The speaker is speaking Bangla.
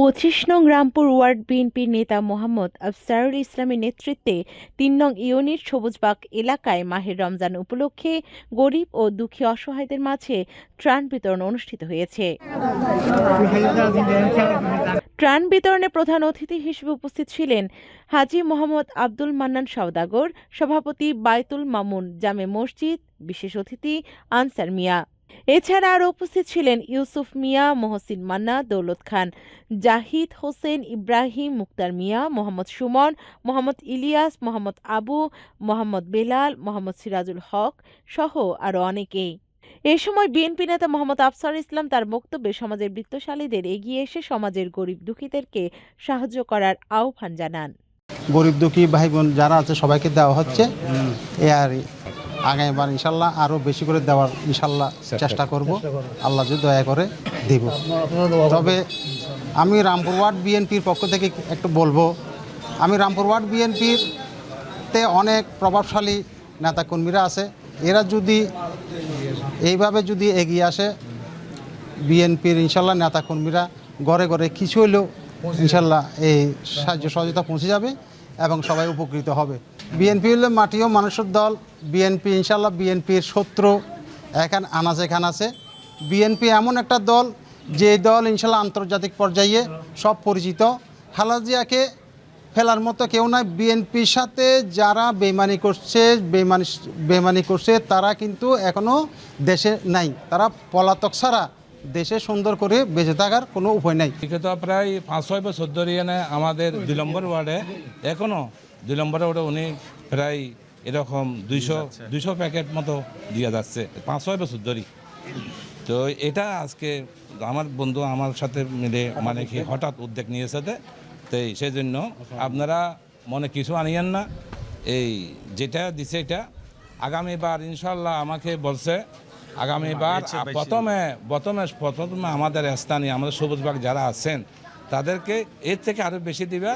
পঁচিশ নং রামপুর ওয়ার্ড বিএনপির নেতা মোহাম্মদ আফসারুল ইসলামের নেতৃত্বে তিন নং ইউনিট সবুজবাগ এলাকায় মাহের রমজান উপলক্ষে গরিব ও দুঃখী অসহায়দের মাঝে ত্রাণ বিতরণ অনুষ্ঠিত হয়েছে। ত্রাণ বিতরণে প্রধান অতিথি হিসেবে উপস্থিত ছিলেন হাজী মোহাম্মদ আব্দুল মান্নান সওদাগর, সভাপতি বায়তুল মামুন, জামে মসজিদ, বিশেষ অতিথি আনসার মিয়া। এছাড়া আরও উপস্থিত ছিলেন ইউসুফ মিয়া মহসিন মান্না দৌলত খান জাহিদ হোসেন ইব্রাহিম মুক্তার মিয়া মোহাম্মদ সুমন মোহাম্মদ ইলিয়াস মোহাম্মদ আবু মোহাম্মদ বেলাল মোহাম্মদ সিরাজুল হক সহ আরও অনেকেই। এ সময় বিএনপি নেতা মোহাম্মদ আফসার ইসলাম তার বক্তব্যে সমাজের বৃত্তশালীদের এগিয়ে এসে সমাজের গরিব দুঃখীদেরকে সাহায্য করার আহ্বান জানান। গরিব দুঃখী ভাই বোন যারা আছে সবাইকে দেওয়া হচ্ছে। এ আর আগামীবার ইনশাল্লাহ আরও বেশি করে দেওয়ার ইনশাল্লাহ চেষ্টা করব। আল্লাহ যদি দয়া করে দিব। তবে আমি রামপুর ওয়ার্ড বিএনপির পক্ষ থেকে একটু বলব আমি রামপুর ওয়ার্ড বিএনপির তে অনেক প্রভাবশালী নেতাকর্মীরা আছে। এরা যদি এইভাবে যদি এগিয়ে আসে বিএনপির ইনশাল্লাহ নেতাকর্মীরা ঘরে ঘরে কিছু হলেও ইনশাল্লাহ এই সাহায্য সহযোগিতা পৌঁছে যাবে এবং সবাই উপকৃত হবে। বিএনপি হলো মাটিও মানুষের দল, বিএনপি ইনশাল্লাহ বিএনপির শত্রু। এখান আনাজ এখান আছে। বিএনপি এমন একটা দল যে দল ইনশাল্লাহ আন্তর্জাতিক পর্যায়ে সব পরিচিত। খালাজিয়াকে ফেলার মতো কেউ নাই। বিএনপির সাথে যারা বেমানি করছে বেমানি বেমানি করছে, তারা কিন্তু এখনও দেশে নাই। তারা পলাতক ছাড়া দেশে সুন্দর করে বেঁচে থাকার কোনো উপায় নাই। প্রায় পাঁচ, ছয় বছর ধরে আমাদের দুই নম্বর ওয়ার্ডে এখনও দুই নম্বরে ওটা উনি প্রায় এরকম দুইশো দুইশো প্যাকেট মতো দিয়ে যাচ্ছে। পাঁচ ছয় বছর ধরে তো এটা আজকে আমার বন্ধু আমার সাথে মিলে মানে কি হঠাৎ উদ্যোগ নিয়েছে তো সেই জন্য আপনারা মনে কিছু আনিয়েন না। এই যেটা দিছে এটা আগামীবার ইনশাল্লাহ আমাকে বলছে আগামীবার প্রথমে প্রথমে প্রথমে আমাদের স্থানীয় আমাদের সবুজবাগ যারা আছেন তাদেরকে এর থেকে আরও বেশি দিবে।